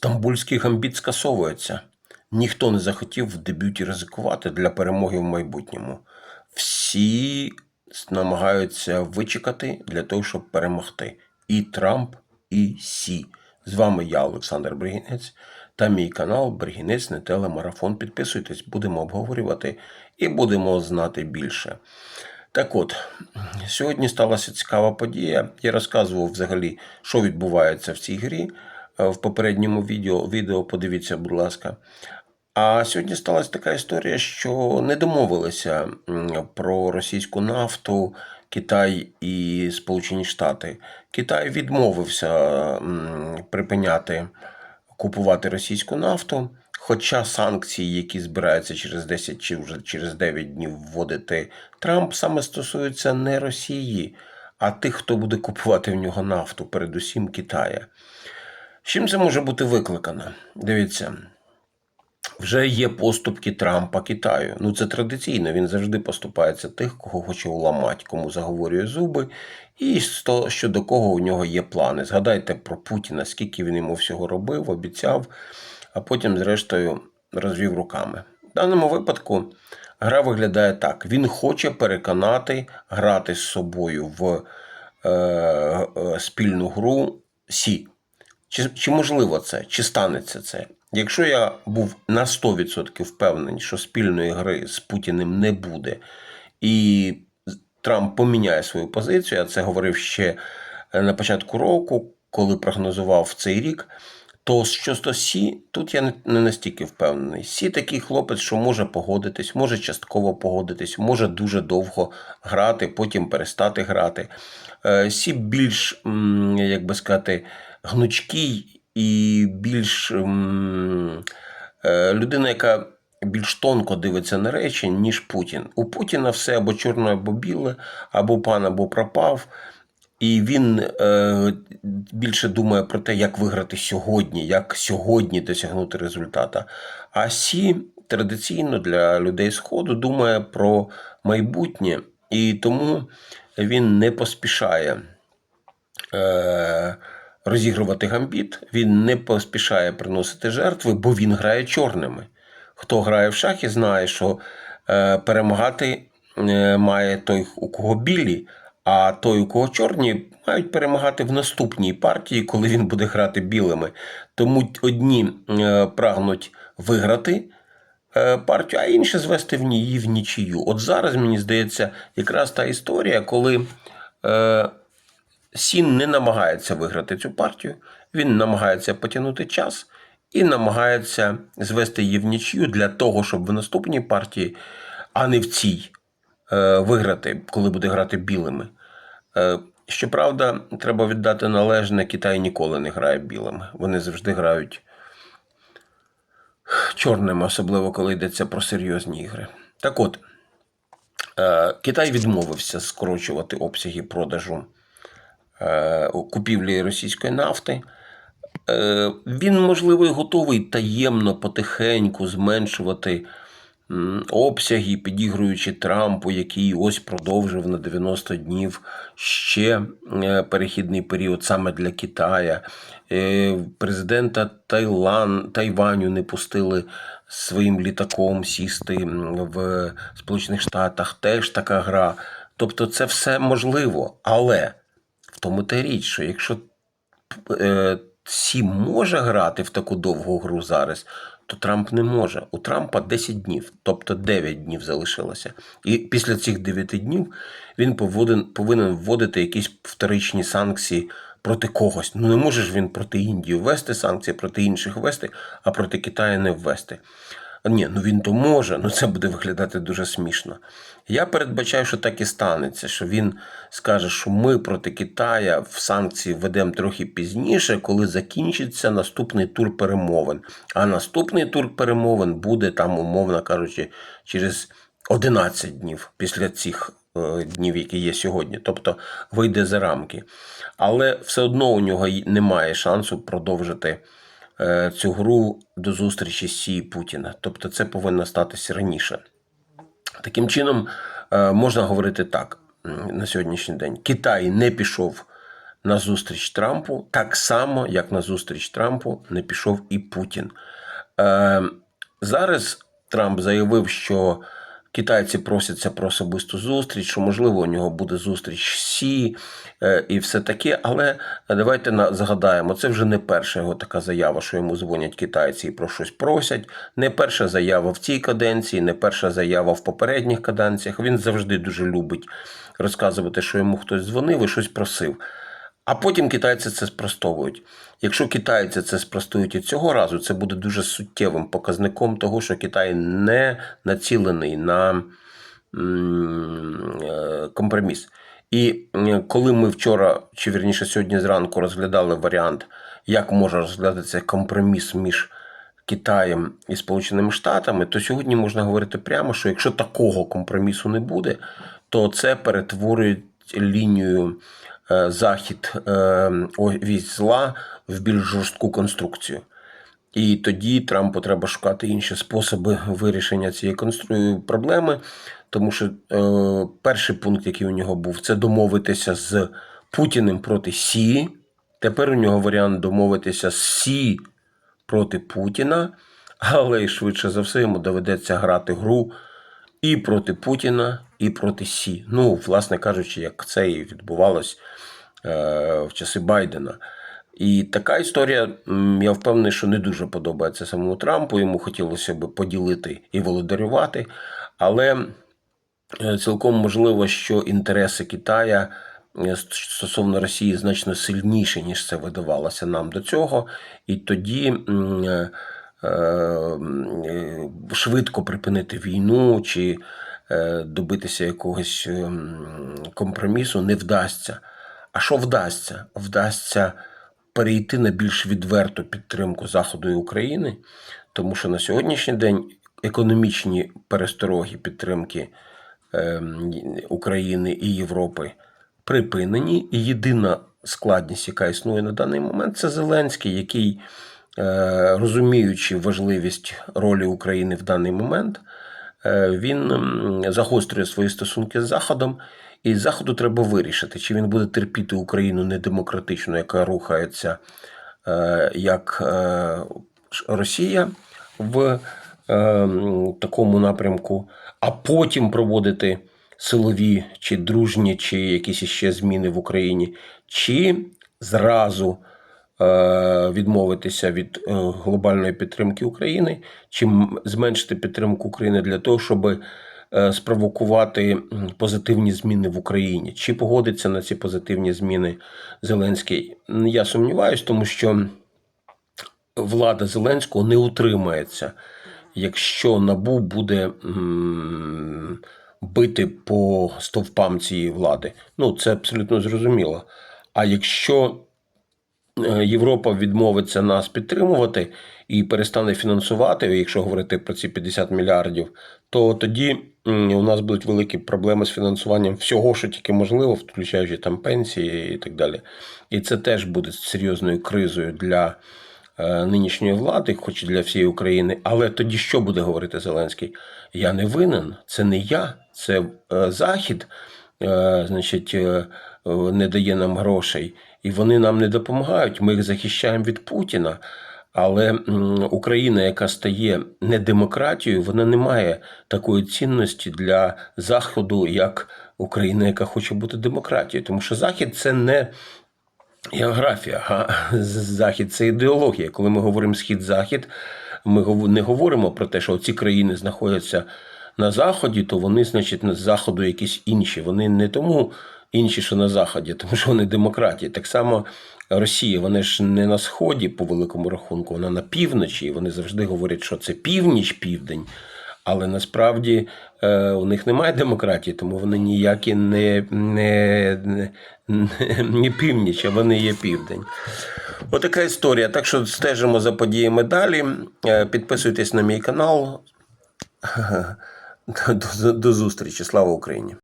Стамбульський гамбіт скасовується. Ніхто не захотів в дебюті ризикувати для перемоги в майбутньому. Всі намагаються вичекати для того, щоб перемогти. І Трамп, і Сі. З вами я, Олександр Бригінець, та мій канал Бригінець не телемарафон. Підписуйтесь, будемо обговорювати і будемо знати більше. Так от, сьогодні сталася цікава подія. Я розказував взагалі, що відбувається в цій грі в попередньому відео. Відео подивіться, будь ласка. А сьогодні сталася така історія, що не домовилися про російську нафту Китай і Сполучені Штати. Китай відмовився припиняти купувати російську нафту. Хоча санкції, які збираються через 10 чи вже через 9 днів вводити Трамп, саме стосуються не Росії, а тих, хто буде купувати в нього нафту, передусім Китая. З Чим це може бути викликано? Дивіться, вже є поступки Трампа Китаю. Ну це традиційно. Він завжди поступається тих, кого хоче уламати, кому заговорює зуби, і сто- щодо кого у нього є плани. Згадайте про Путіна, скільки він йому всього робив, обіцяв, а потім, зрештою, розвів руками. В даному випадку гра виглядає так: він хоче переконати грати з собою в е, е, спільну гру Сі. Чи, чи можливо це? Чи станеться це? Якщо я був на 100% впевнений, що спільної гри з Путіним не буде, і Трамп поміняє свою позицію, я це говорив ще е, на початку року, коли прогнозував цей рік, то щодо Сі, тут я не- не настільки впевнений. Сі такий хлопець, що може погодитись, може частково погодитись, може дуже довго грати, потім перестати грати. Е, Сі більш, як би сказати, гнучкий і більш е, людина, яка більш тонко дивиться на речі, ніж Путін. У Путіна все або чорне, або біле, або пан, або пропав. І він е, більше думає про те, як виграти сьогодні, як сьогодні досягнути результата. А Сі традиційно для людей Сходу думає про майбутнє, і тому він не поспішає е, розігрувати гамбіт, він не поспішає приносити жертви, бо він грає чорними. Хто грає в шахи, знає, що е, перемагати е, має той, у кого білі, а той, у кого чорні, мають перемагати в наступній партії, коли він буде грати білими. Тому одні е, прагнуть виграти партію, а інші звести в ній в нічию. От зараз, мені здається, якраз та історія, коли Сін не намагається виграти цю партію, він намагається потягнути час і намагається звести її в нічию для того, щоб в наступній партії, а не в цій, е, виграти, коли буде грати білими. Е, Щоправда, треба віддати належне, Китай ніколи не грає білими. Вони завжди грають чорними, особливо коли йдеться про серйозні ігри. Так от, е, Китай відмовився скорочувати обсяги продажу купівлі російської нафти. Е, Він, можливо, і готовий таємно, потихеньку зменшувати обсяги, підігруючи Трампу, який ось продовжив на 90 днів ще е, перехідний період саме для Китая. Е, Президента Тайлан, Тайваню не пустили своїм літаком сісти в Сполучених Штатах. Теж така гра. Тобто, це все можливо, але тому та річ, що якщо е, Сі може грати в таку довгу гру зараз, то Трамп не може. У Трампа 10 днів, тобто 9 днів залишилося. І після цих 9 днів він поводен, повинен вводити якісь вторичні санкції проти когось. Ну не може ж він проти Індії ввести санкції, проти інших ввести, а проти Китаю не ввести. Ні, ну він то може, ну це буде виглядати дуже смішно. Я передбачаю, що так і станеться, що він скаже, що ми проти Китая в санкції введемо трохи пізніше, коли закінчиться наступний тур перемовин. А наступний тур перемовин буде там, умовно кажучи, через 11 днів після цих е, днів, які є сьогодні. Тобто вийде за рамки. Але все одно у нього немає шансу продовжити цю гру до зустрічі з Сі Путіна. Тобто це повинно статися раніше. Таким чином, е, можна говорити так на сьогоднішній день. Китай не пішов на зустріч Трампу, так само, як на зустріч Трампу не пішов і Путін. Е, зараз Трамп заявив, що китайці просяться про особисту зустріч, що можливо у нього буде зустріч Сі е, і все таке. Але давайте на- згадаємо, це вже не перша його така заява, що йому дзвонять китайці і про щось просять. Не перша заява в цій каденції, не перша заява в попередніх каденціях. Він завжди дуже любить розказувати, що йому хтось дзвонив і щось просив. А потім китайці це спростовують. Якщо китайці це спростують і цього разу, це буде дуже суттєвим показником того, що Китай не націлений на е, компроміс. І коли ми вчора, чи вірніше сьогодні зранку, розглядали варіант, як може розглядатися компроміс між Китаєм і Сполученими Штатами, то сьогодні можна говорити прямо, що якщо такого компромісу не буде, то це перетворює лінію е, захід е, вісь зла в більш жорстку конструкцію. І тоді Трампу треба шукати інші способи вирішення цієї проблеми, тому що е, перший пункт, який у нього був, це домовитися з Путіним проти Сі. Тепер у нього варіант домовитися з Сі проти Путіна, але швидше за все йому доведеться грати гру і проти Путіна, і проти Сі. Ну, власне кажучи, як це і відбувалось е, в часи Байдена. І така історія, я впевнений, що не дуже подобається самому Трампу. Йому хотілося б поділити і володарювати, але е, цілком можливо, що інтереси Китая е, стосовно Росії значно сильніші, ніж це видавалося нам до цього. І тоді швидко припинити війну чи е, добитися якогось компромісу не вдасться. А що вдасться? Вдасться перейти на більш відверту підтримку Заходу і України, тому що на сьогоднішній день економічні перестороги підтримки України і Європи припинені. І єдина складність, яка існує на даний момент, це Зеленський, який, е, розуміючи важливість ролі України в даний момент, е, він загострює свої стосунки з Заходом. І Заходу треба вирішити, чи він буде терпіти Україну недемократичну, яка рухається е, як е, Росія в е, такому напрямку, а потім проводити силові чи дружні, чи якісь іще зміни в Україні, чи зразу е, відмовитися від е, глобальної підтримки України, чи зменшити підтримку України для того, щоб е, спровокувати позитивні зміни в Україні. Чи погодиться на ці позитивні зміни Зеленський? Я сумніваюсь, тому що влада Зеленського не утримається, якщо набу буде бити по стовпам цієї влади. Ну, це абсолютно зрозуміло. А якщо е, Європа відмовиться нас підтримувати і перестане фінансувати, якщо говорити про ці 50 мільярдів, то тоді у нас будуть великі проблеми з фінансуванням всього, що тільки можливо, включаючи там пенсії і так далі. І це теж буде серйозною кризою для е, нинішньої влади, хоч і для всієї України. Але тоді що буде говорити Зеленський? Я не винен, це не я, це е, Захід, е, значить, е, е, не дає нам грошей, і вони нам не допомагають. Ми їх захищаємо від Путіна. Але Україна, яка стає не демократією, вона не має такої цінності для Заходу, як Україна, яка хоче бути демократією. Тому що Захід це не географія, а захід це ідеологія. Коли ми говоримо схід-захід, ми не говоримо про те, що ці країни знаходяться на заході, то вони, значить, на заходу якісь інші. Вони не тому інші, що на заході, тому що вони демократії. Так само Росія, вона ж не на сході, по великому рахунку, вона на півночі. І вони завжди говорять, що це північ, південь. Але насправді е, у них немає демократії, тому вони ніякі не, не, не, не північ, а вони є південь. Отака історія. Так що стежимо за подіями далі. Е, Підписуйтесь на мій канал. До, до зустрічі. Слава Україні!